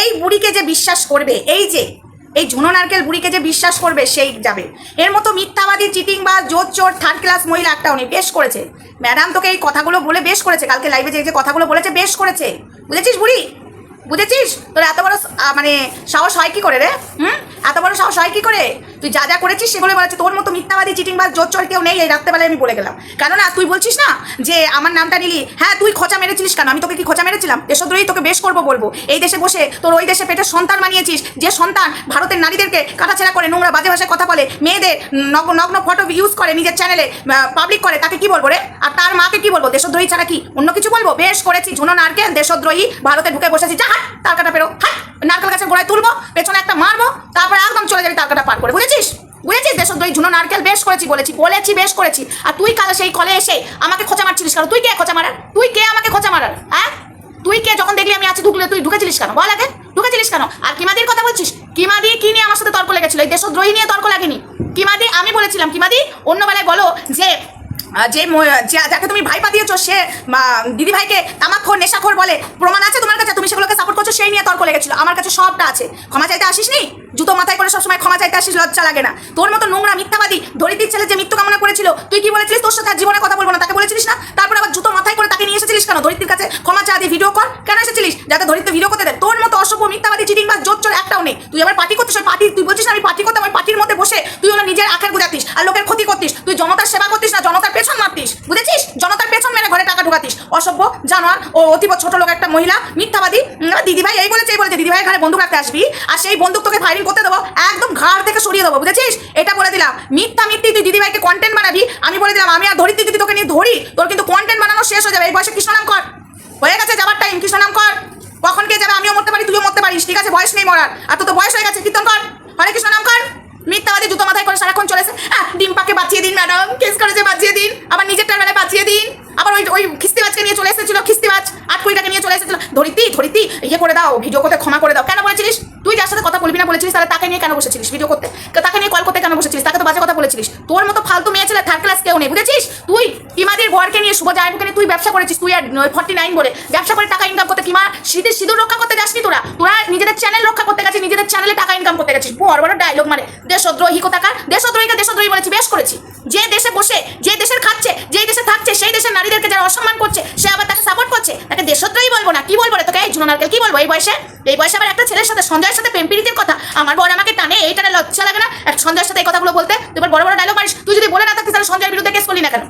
এই বুড়িকে যে বিশ্বাস করবে, এই যে, এই ঝুনো নারকেল বুড়িকে যে বিশ্বাস করবে, সেই যাবে। এর মতো মিথ্যাবাদী চিটিং বা জোর চোর থার্ড ক্লাস মহিলা একটা উনি বেশ করেছে। ম্যাডাম তোকে এই কথাগুলো বলে বেশ করেছে, কালকে লাইভে যে যে কথাগুলো বলেছে বেশ করেছে। বুঝেছিস বুড়ি? বুঝেছিস? তোর এত বড় মানে সাহস হয় কি করে রে? হুম? এত বড় সাহস হয় কি করে? তুই যা যা করেছিস সেগুলো বলেছে তোর মতো মিথ্যাবাদী চিটিং বা জোর চোর কেউ নেই এই রাত্রেবেলায় আমি বলে গেলাম। কেননা তুই বলছিস না যে আমার নামটা নিলি? হ্যাঁ তুই খোঁচা মেরেছিলিস কেন? আমি তোকে কি খোঁচা মেরেছিলাম? দেশদ্রোহী তোকে বেশ করব বলব। এই দেশে বসে তোর ওই দেশে পেটের সন্তান বানিয়েছিস, যে সন্তান ভারতের নারীদেরকে কাটাছেড়া করে, নোংরা বাজে ভাষায় কথা বলে, মেয়েদের নগ্ন নগ্ন ফটো ইউজ করে, নিজের চ্যানেলে পাবলিক করে, তাকে কি বলব রে? আর তার মাকে কি বলব? দেশদ্রোহী ছাড়া কি অন্য কিছু বলব? বেশ করেছি, ঝুনো নারকেল, দেশদ্রোহী, ভারতে ঢুকে বসেছি। যা, হাট তার কাটা পেরো, হাট, নারকেল গাছের গোড়ায় তুলবো, পেছনে একটা মারবো তারপরে একদম চলে যাবি তার কাটা পার করে, বুঝেছিস? বুঝেছিস? দেশদ্রোহী ঝুনো নারকেল বেশ করেছি, বলেছি বলেছি, বেশ করেছি। আর তুই কাল সেই কলে এসে আমাকে খোঁচা মারছিলিস কেন? তুই কে খোঁচা মারার? তুই কে আমাকে খোঁচা মারার? হ্যাঁ? তুই কে? যখন দেখলি আমি আছি, ঢুকলে তুই ঢুকেছিলিস কেন? বল আগে, ঢুকেছিলিস কেন? আর কিমাদির কথা বলছিস? কিমাদি কি নিয়ে আমার সাথে তর্ক লেগেছিল? এই দেশদ্রোহী নিয়ে তর্ক লাগেনি। কিমাদি, আমি বলেছিলাম, কিমাদি অন্য বেলায় বলো যে যে যাকে তুমি ভাই পাতিয়েছো সে দিদি ভাইকে তামাকখোর, নেশাখোর বলে, প্রমাণ আছে তোমার কাছে? তুমি সেগুলোকে সাপোর্ট করছ, সেই নিয়ে তর্ক লেগেছিল। আমার কাছে সবটা আছে। ক্ষমা চাইতে আসিস নি জুতো মাথায় করে সবসময় ক্ষমা চাইতে আসিস, লজ্জা লাগে না। তোর মতো নোংরা মিথ্যাবাদী ধরিত্রীর ছেলে যে মৃত্যু কামনা করেছিল, তুই কি বলেছিলিস? তোর সাথে জীবনে কথা বলব না, তাকে বলেছিলিস না? তারপর আবার জুতো মাথায় করে তাকে নিয়ে এসেছিলিস কেন? ধরিত্রীর কাছে ক্ষমা চা দিয়ে ভিডিও কর। কেন এসেছিলিস? যাতে ধরিত্রী ভিডিও করতে দেয়। তোর মতো অসভ্য, মিথ্যাবাদী চিটিং বা জোর চোর একটাও নেই। তুই আবার পার্টি করতিস পার্টি, তুই বলছিস না আমি পার্টি করতাম ওই পার্টির মধ্যে বসে তুই হলো নিজের আখের গুজাতিস, আর লোকের ক্ষতি করতিস। তুই জনতার সেবা করতিস না জনতার পেছন মারতিস বুঝেছিস জনতার পেছন ঘরে ঢুকাতিস অসভ্য জানোয়ার ও অতীব ছোট লোক একটা মহিলা, মিথ্যাবাদী। দিদিভাই এই বলেছে এই বলেছে দিদিভাইয়ের ঘরে বন্দুক রাখতে আসবি আর সেই বন্দুক তোকে ফায়ারিং করতে দেবো, একদম ঘাড় থেকে সরিয়ে দেবো, বুঝেছিস? এটা বলে দিলাম। মিথ্যা মিথ্যি তুই দিদিভাইকে কন্টেন্ট বানাবি, আমি বলে দিলাম, আমি আর ধরিত্রী যদি তোকে নিয়ে ধরি, তোর কিন্তু কন্টেন্ট বানানো শেষ হয়ে যাবে। এই বয়সে কৃষ্ণ নাম কর। হয়ে গেছে যাবার টাইম কৃষ্ণ নাম কর। কখন কে যাবে, আমিও মরতে পারি তুইও মরতে পারিস, ঠিক আছে? বয়স নেই মরার। আর তো বয়স হয়ে গেছে, কীর্তন কর। হরে কৃষ্ণ নাম কর। মিথ্যাবাদী জুতো মাথায় করে সারাক্ষণ চলেছে। হ্যাঁ ডিম্পাকে বাঁচিয়ে দিন ম্যাডাম কেস করেছে বাঁচিয়ে দিন আবার নিজের টাকায় বাঁচিয়ে দিন আবার ওই ওই খিস্তিবাজকে নিয়ে চলে এসেছিল খিস্তিবাজ আট কোটি টাকা নিয়ে চলে এসেছিল ধরিতি ধরিতি ইয়ে করে দাও ভিডিও করতে ক্ষমা করে দাও। কেন বলেছিলিস? তুই যার সাথে কথা বলবি না বলেছিলিস, তাহলে তাকে নিয়ে কেন বসেছিলিস ভিডিও করতে? তাকে নিয়ে কল করতে কেন বসেছিলিস? তাকে তো বাজে কথা বলেছিলিস। তোর মতো ফালতু মেয়ে ছেলে থার্ড ক্লাস কেউ নেই, বুঝেছিস? তুই কিমাদের ঘরকে নিয়ে শুভ জায়গাকে নিয়ে তুই ব্যবসা করেছিস, তুই আর ফর্টি নাইন বলে। ব্যবসা করে টাকা ইনকাম করতে কিমা শীতের সিঁদুর রক্ষা করতে যাসনি তোরা? তোরা নিজেদের চ্যানেল রক্ষা করতে গেছিস, নিজেদের চ্যানেলে টাকা ইনকাম করতে গেছিস। বড় বড় ডায়লগ মানে। দেশদ্রোহী কোথাকার? দেশদ্রোহীকে দেশদ্রোহী বলেছি, বেশ করেছি। যে দেশে বসে, যে দেশের খাচ্ছে, যে সেই দেশের নারীদেরকে যারা অসম্মান করছে, সে আবার তাকে সাপোর্ট করছে। তাকে দেশদ্রোহী বলব না, কি বলব রে তোকে? এই জুনানারকে কি বলব? এই বয়সে? এই বয়সে আবার একটা ছেলের সাথে, সঞ্জয়ের সাথে প্রেম প্রীতির কথা? আমার বড় আমাকে টানে এই টানে লজ্জা লাগে না? এক সঞ্জয়ের সাথে এই কথাগুলো বলতে? তোমার বড় বড় ডায়লগ মারিস। তুই যদি বলে না থাকতে তাহলে সঞ্জয়ের বিরুদ্ধে কেস করলি না কেন?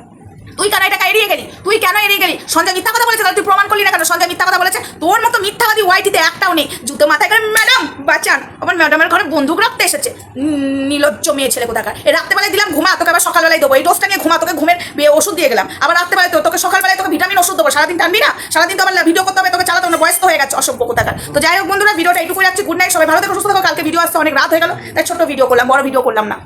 তুই কেন এটাকে এড়িয়ে গেলি? তুই কেন এড়িয়ে গেলি? সঞ্জয় মিথ্যা কথা বলেছে তাহলে তুই প্রমাণ করলি না কেন? সঞ্জয় মিথ্যা কথা বলেছে। তোর মতো মিথ্যাবাদী ওয়াইটিতে একটাও নেই। জুতো মাথায় করে ম্যাডাম বাঁচান। আবার ম্যাডামের ঘরে বন্দুক রাখতে এসেছে। উম, নির্লজ্জ মেয়ে ছেলে কোথাকার? এই রাত্রেবেলায় দিলাম ঘুমা তোকে আবার সকালবেলায় দেবো। এই ডোজটা নিয়ে ঘুমা তোকে ঘুমের ওষুধ দিয়ে গেলাম। আবার রাত্রেবেলায় তো তোকে সকালবেলায় তোকে ভিটামিন ওষুধ দেবো। সারাদিন টানবি না? সারাদিন তো আবার ভিডিও করতে হবে তোকে চালাতে হবে না, বয়স তো হয়ে গেছে অসভ্য কোথাকার। তো যাই হোক বন্ধুরা ভিডিওটা এইটুকু যাচ্ছে গুড নাইট সবাই ভালো থেকে সুস্থ থাকো। কালকে ভিডিও আসতে অনেক রাত হয়ে গেল। তাই ছোট ভিডিও করলাম বড় ভিডিও করলাম না।